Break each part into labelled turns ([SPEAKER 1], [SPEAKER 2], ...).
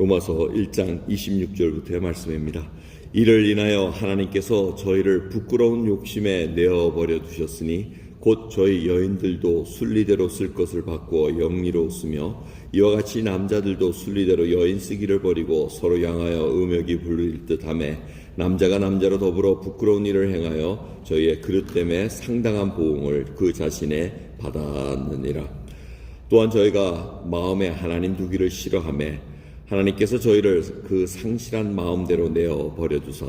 [SPEAKER 1] 로마서 1장 26절부터의 말씀입니다. 이를 인하여 하나님께서 저희를 부끄러운 욕심에 내어 버려 두셨으니 곧 저희 여인들도 순리대로 쓸 것을 바꾸어 영리로 쓰며 이와 같이 남자들도 순리대로 여인 쓰기를 버리고 서로 향하여 음욕이 불릴 듯하며 남자가 남자로 더불어 부끄러운 일을 행하여 저희의 그릇됨에 상당한 보응을 그 자신에 받았느니라. 또한 저희가 마음에 하나님 두기를 싫어하며 하나님께서 저희를 그 상실한 마음대로 내어 버려두사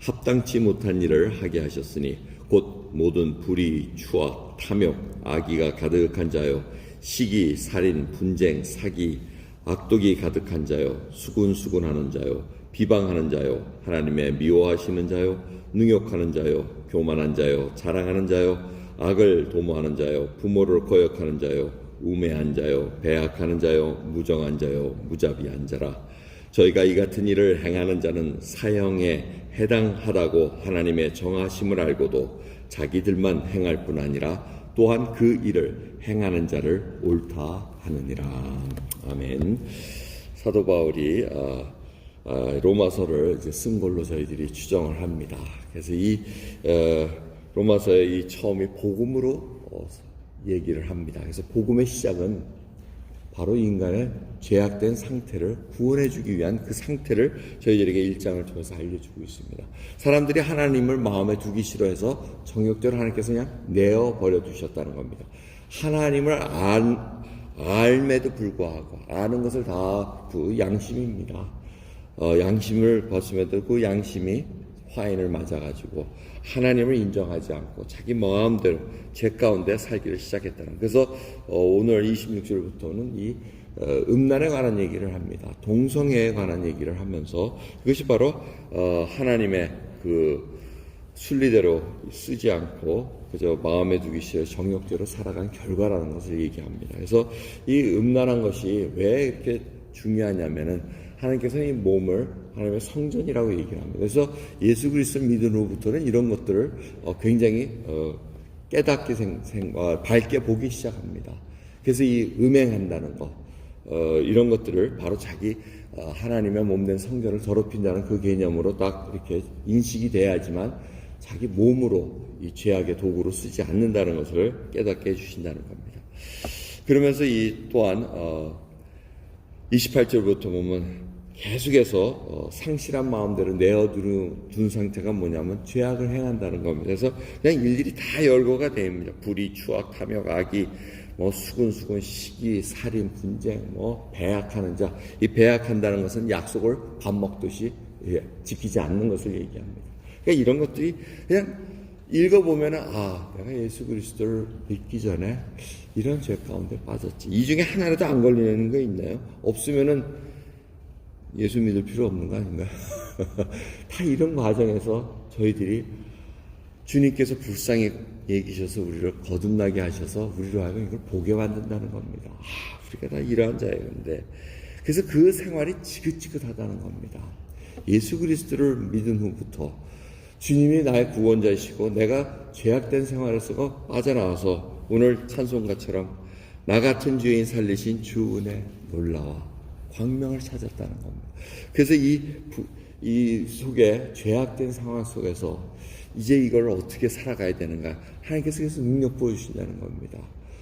[SPEAKER 1] 합당치 못한 일을 하게 하셨으니 곧 모든 불의, 추악, 탐욕, 악의가 가득한 자요 시기, 살인, 분쟁, 사기, 악독이 가득한 자요 수군수군하는 자요 비방하는 자요 하나님의 미워하시는 자요 능욕하는 자요 교만한 자요 자랑하는 자요 악을 도모하는 자요 부모를 거역하는 자요 우매한 자요 배악하는 자요 무정한 자요 무자비한 자라. 저희가 이 같은 일을 행하는 자는 사형에 해당하다고 하나님의 정하심을 알고도 자기들만 행할 뿐 아니라 또한 그 일을 행하는 자를 옳다 하느니라. 아멘. 사도 바울이 어, 어, 로마서를 쓴 걸로 저희들이 추정을 합니다. 그래서 이 어, 로마서의 이 처음이 복음으로 어, 얘기를 합니다. 그래서 복음의 시작은 바로 인간의 죄악된 상태를 구원해 주기 위한 그 상태를 저희들에게 일장을 통해서 알려주고 있습니다. 사람들이 하나님을 마음에 두기 싫어해서 정욕대로 하나님께서 그냥 내어 버려 두셨다는 겁니다. 하나님을 안, 알매도 불구하고 아는 것을 다 그 양심입니다. 어, 양심을 벗음에도 그 양심이 화인을 맞아가지고 하나님을 인정하지 않고 자기 마음대로 제 가운데 살기를 시작했다는. 그래서 어, 오늘 26절부터는 이 어, 음란에 관한 얘기를 합니다. 동성애에 관한 얘기를 하면서 그것이 바로 어, 하나님의 그 순리대로 쓰지 않고 그저 마음에 두기 싫어 정욕대로 살아간 결과라는 것을 얘기합니다. 그래서 이 음란한 것이 왜 이렇게 중요하냐면은 하나님께서 이 몸을 하나님의 성전이라고 얘기를 합니다. 그래서 예수 그리스도를 믿은 후부터는 이런 것들을 어, 굉장히 어, 깨닫게 생, 생, 어, 밝게 보기 시작합니다. 그래서 이 음행한다는 것, 어, 이런 것들을 바로 자기 어, 하나님의 몸된 성전을 더럽힌다는 그 개념으로 딱 이렇게 인식이 돼야지만 자기 몸으로 이 죄악의 도구로 쓰지 않는다는 것을 깨닫게 해주신다는 겁니다. 그러면서 이 또한 어, 28절부터 보면 계속해서 어, 상실한 마음대로 내어둔 상태가 뭐냐면 죄악을 행한다는 겁니다. 그래서 그냥 일일이 다 열거가 됩니다. 불의, 추악, 탐욕, 악이, 뭐 수군수군, 시기, 살인, 분쟁, 뭐 배약하는 자. 이 배약한다는 것은 약속을 밥 먹듯이 예, 지키지 않는 것을 얘기합니다. 그러니까 이런 것들이 그냥 읽어보면은 아 내가 예수 그리스도를 믿기 전에 이런 죄 가운데 빠졌지. 이 중에 하나라도 안 걸리는 거 있나요? 없으면은 예수 믿을 필요 없는 거 아닌가? 다 이런 과정에서 저희들이 주님께서 불쌍히 얘기셔서 우리를 거듭나게 하셔서 우리로 하여금 이걸 보게 만든다는 겁니다. 아, 우리가 다 이러한 자였는데. 그래서 그 생활이 지긋지긋하다는 겁니다. 예수 그리스도를 믿은 후부터 주님이 나의 구원자이시고 내가 죄악된 생활에서 빠져나와서 오늘 찬송가처럼 나 같은 죄인 살리신 주 은혜 놀라와 광명을 찾았다는 겁니다. 그래서 이, 이 속에 죄악된 상황 속에서 이제 이걸 어떻게 살아가야 되는가 하나님께서 능력 보여주신다는 겁니다.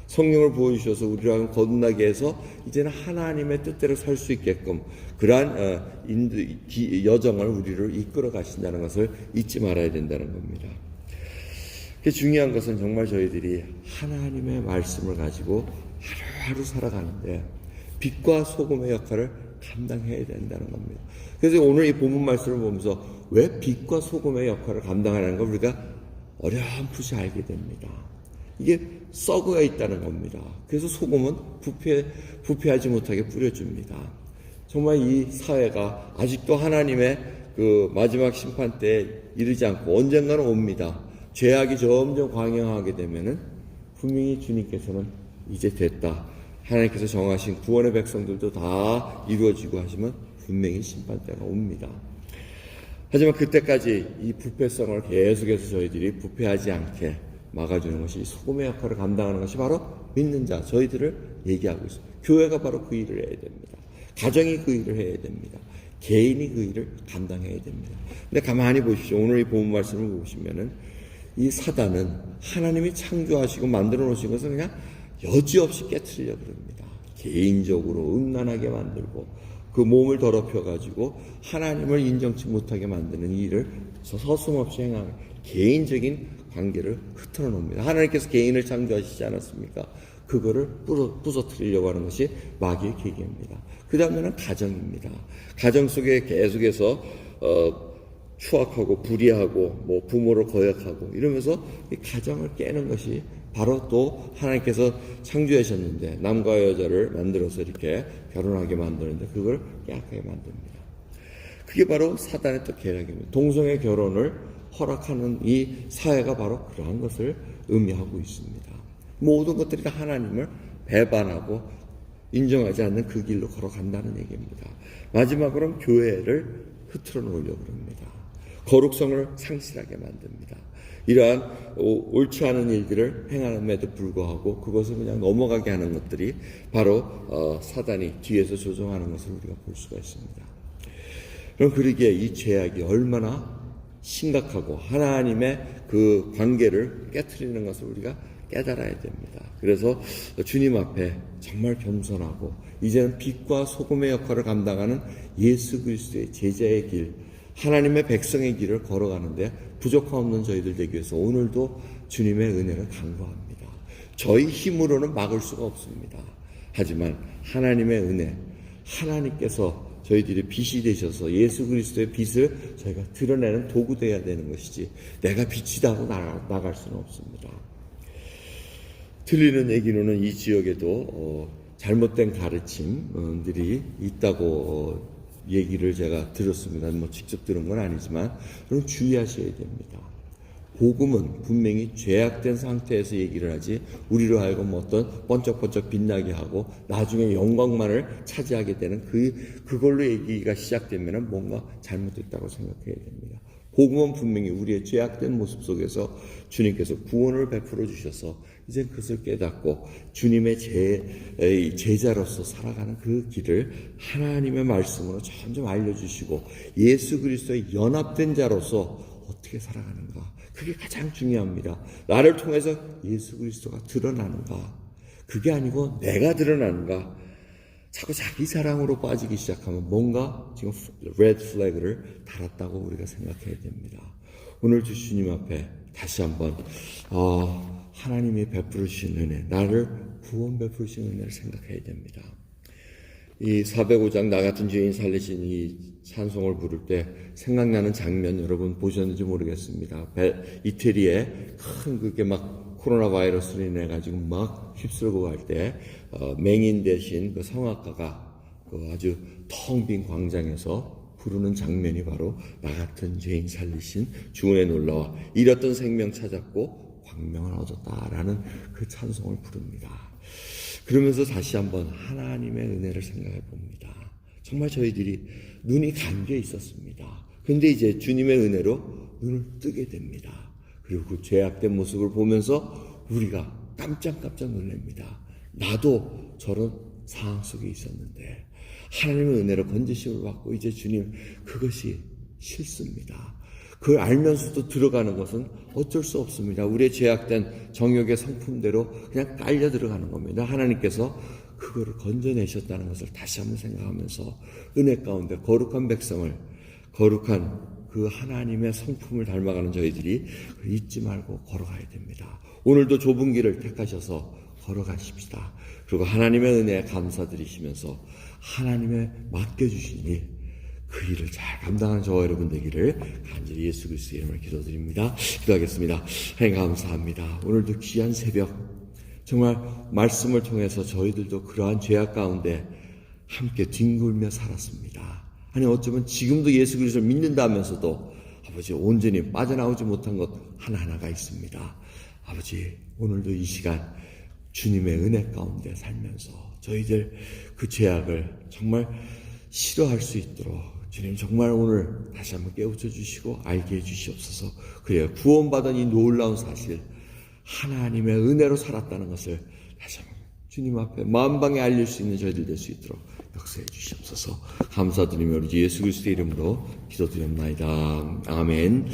[SPEAKER 1] 성령을 보여주셔서 우리랑 거듭나게 해서 이제는 하나님의 뜻대로 살 수 있게끔 그러한 어, 여정을 우리를 이끌어 가신다는 것을 잊지 말아야 된다는 겁니다. 그 중요한 것은 정말 저희들이 하나님의 말씀을 가지고 하루하루 살아가는데 빛과 소금의 역할을 감당해야 된다는 겁니다. 그래서 오늘 이 본문 말씀을 보면서 왜 빛과 소금의 역할을 감당하는 걸 우리가 어렴풋이 알게 됩니다. 이게 썩어 있다는 겁니다. 그래서 소금은 부패, 부패하지 못하게 뿌려줍니다. 정말 이 사회가 아직도 하나님의 그 마지막 심판 때 이르지 않고 언젠가는 옵니다. 죄악이 점점 광영하게 되면은 분명히 주님께서는 이제 됐다. 하나님께서 정하신 구원의 백성들도 다 이루어지고 하시면 분명히 심판 때가 옵니다. 하지만 그때까지 이 부패성을 계속해서 저희들이 부패하지 않게 막아주는 것이 소금의 역할을 감당하는 것이 바로 믿는 자, 저희들을 얘기하고 있습니다. 교회가 바로 그 일을 해야 됩니다. 가정이 그 일을 해야 됩니다. 개인이 그 일을 감당해야 됩니다. 근데 가만히 보십시오. 오늘 이 본문 말씀을 보시면은 이 사단은 하나님이 창조하시고 만들어 놓으신 것을 그냥 여지없이 깨뜨리려 그럽니다. 개인적으로 음란하게 만들고 그 몸을 더럽혀 가지고 하나님을 인정치 못하게 만드는 일을 서슴없이 행하는 개인적인 관계를 흐트러 놓습니다. 하나님께서 개인을 창조하시지 않았습니까? 그거를 부서, 부서뜨리려고 하는 것이 마귀의 계기입니다. 그 다음에는 가정입니다. 가정 속에 계속해서 어, 추악하고 불의하고 뭐 부모를 거역하고 이러면서 이 가정을 깨는 것이 바로 또 하나님께서 창조하셨는데 남과 여자를 만들어서 이렇게 결혼하게 만드는데 그걸 깨악하게 만듭니다. 그게 바로 사단의 또 계략입니다. 동성애 결혼을 허락하는 이 사회가 바로 그러한 것을 의미하고 있습니다. 모든 것들이 다 하나님을 배반하고 인정하지 않는 그 길로 걸어간다는 얘기입니다. 마지막으로 교회를 흐트러 놓으려고 합니다. 거룩성을 상실하게 만듭니다. 이러한 옳지 않은 일들을 행함에도 불구하고 그것을 그냥 넘어가게 하는 것들이 바로 어, 사단이 뒤에서 조종하는 것을 우리가 볼 수가 있습니다. 그럼 그러기에 이 죄악이 얼마나 심각하고 하나님의 그 관계를 깨뜨리는 것을 우리가 깨달아야 됩니다. 그래서 주님 앞에 정말 겸손하고 이제는 빛과 소금의 역할을 감당하는 예수 그리스도의 제자의 길, 하나님의 백성의 길을 걸어가는데 부족함 없는 저희들 되기 위해서 오늘도 주님의 은혜를 간구합니다. 저희 힘으로는 막을 수가 없습니다. 하지만 하나님의 은혜, 하나님께서 저희들이 빛이 되셔서 예수 그리스도의 빛을 저희가 드러내는 도구 되어야 되는 것이지 내가 빛이다고 나갈 수는 없습니다. 들리는 얘기로는 이 지역에도 어, 잘못된 가르침들이 있다고 어, 얘기를 제가 들었습니다. 뭐 직접 들은 건 아니지만 그럼 주의하셔야 됩니다. 복음은 분명히 죄악된 상태에서 얘기를 하지 우리로 하여금 어떤 번쩍번쩍 빛나게 하고 나중에 영광만을 차지하게 되는 그 그걸로 얘기가 시작되면 뭔가 잘못됐다고 생각해야 됩니다. 복음은 분명히 우리의 죄악된 모습 속에서 주님께서 구원을 베풀어 주셔서 이제 그것을 깨닫고 주님의 제, 제자로서 살아가는 그 길을 하나님의 말씀으로 점점 알려주시고 예수 그리스도의 연합된 자로서 어떻게 살아가는가. 그게 가장 중요합니다. 나를 통해서 예수 그리스도가 드러나는가. 그게 아니고 내가 드러나는가. 자꾸 자기 사랑으로 빠지기 시작하면 뭔가 지금 레드 플래그를 달았다고 우리가 생각해야 됩니다. 오늘 주주님 앞에 다시 한번 어, 하나님이 베푸르신 은혜, 나를 구원 베푸르신 은혜를 생각해야 됩니다. 이 405장 나 같은 죄인 살리신 이 찬송을 부를 때 생각나는 장면 여러분 보셨는지 모르겠습니다. 이태리에 큰 그게 막 코로나 바이러스로 인해 가지고 막 휩쓸고 갈때 어, 맹인 대신 그 성악가가 그 아주 텅 빈 광장에서 부르는 장면이 바로 나 같은 죄인 살리신 주은의 놀라와 잃었던 생명 찾았고 광명을 얻었다라는 그 찬송을 부릅니다. 그러면서 다시 한번 하나님의 은혜를 생각해 봅니다. 정말 저희들이 눈이 감겨 있었습니다. 근데 이제 주님의 은혜로 눈을 뜨게 됩니다. 그리고 그 죄악된 모습을 보면서 우리가 깜짝깜짝 놀랍니다. 나도 저런 상황 속에 있었는데 하나님의 은혜로 건지심을 받고 이제 주님 그것이 싫습니다. 그걸 알면서도 들어가는 것은 어쩔 수 없습니다. 우리의 죄악된 정욕의 성품대로 그냥 깔려 들어가는 겁니다. 하나님께서 그거를 건져내셨다는 것을 다시 한번 생각하면서 은혜 가운데 거룩한 백성을 거룩한 그 하나님의 성품을 닮아가는 저희들이 잊지 말고 걸어가야 됩니다. 오늘도 좁은 길을 택하셔서 걸어가십시다. 그리고 하나님의 은혜에 감사드리시면서 하나님의 맡겨주신 일, 그 일을 잘 감당하는 저와 여러분 되기를 간절히 예수 그리스도 이름을 기도드립니다. 기도하겠습니다. 하나님 감사합니다. 오늘도 귀한 새벽 정말 말씀을 통해서 저희들도 그러한 죄악 가운데 함께 뒹굴며 살았습니다. 아니 어쩌면 지금도 예수 그리스도를 믿는다면서도 아버지 온전히 빠져나오지 못한 것 하나하나가 있습니다. 아버지 오늘도 이 시간 주님의 은혜 가운데 살면서 저희들 그 죄악을 정말 싫어할 수 있도록 주님 정말 오늘 다시 한번 깨우쳐 주시고 알게 해 주시옵소서. 그래야 구원받은 이 놀라운 사실 하나님의 은혜로 살았다는 것을 다시 한번 주님 앞에 마음방에 알릴 수 있는 저희들 될 수 있도록 역사해 주시옵소서. 감사드리며 우리 주 예수 그리스도의 이름으로 기도드렸나이다. 아멘.